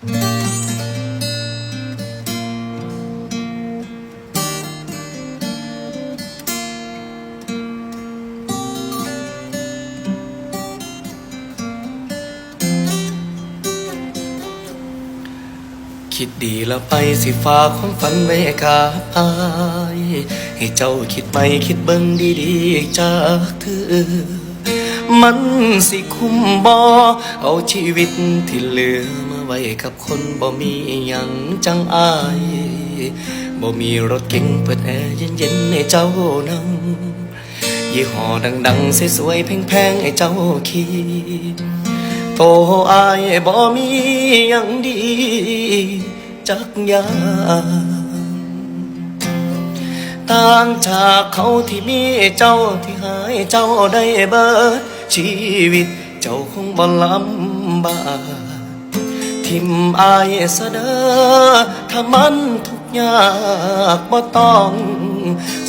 คิดดีแล้วไปสิฝากความฝันไว้กับอาย ให้เจ้าคิดไม่คิดเบิ่งดีๆจากเธอ มันสิคุ้มบ่เอาชีวิตที่เหลือมา ไว้กับคนบ่มีอหยังจังอายบ่มีรถเก๋งเปิดแอร์เย็นๆให้เจ้านั่งยี่ห้อดังๆสวยๆแพงๆให้เจ้าขี่โตอายบ่มีหยังดี จักอย่างต่างจากเขาที่มีเจ้าที่หายเจ้าได้เบิดชีวิต เจ้าคงบ่ลำบาก ทิมอายเสดอถ้ามันทุกยากบ่ต้อง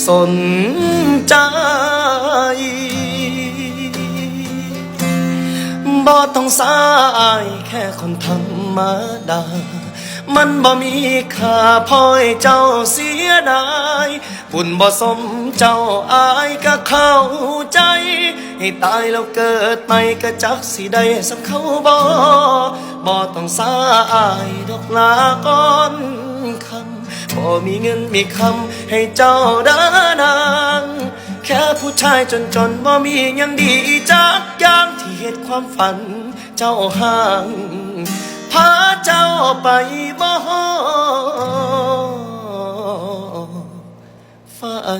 สนใจบ่ต้องสายแค่คนธรรมดา มันบ่มีค่าพอให้เจ้าเสียดายบุญบ่สมเจ้าอายก็เข้าใจ ให้ตายแล้วเกิดใหม่ก็จักสิได้สักเขาบ่บ่ต้องสาอายดอกลาก่อนคำบ่มีเงินมีคำให้เจ้าเดานางแค่ผู้ชายจนจนบ่มียังดีจักอย่างที่เหตุความฝัน เจ้าห่างพา 老白毛发。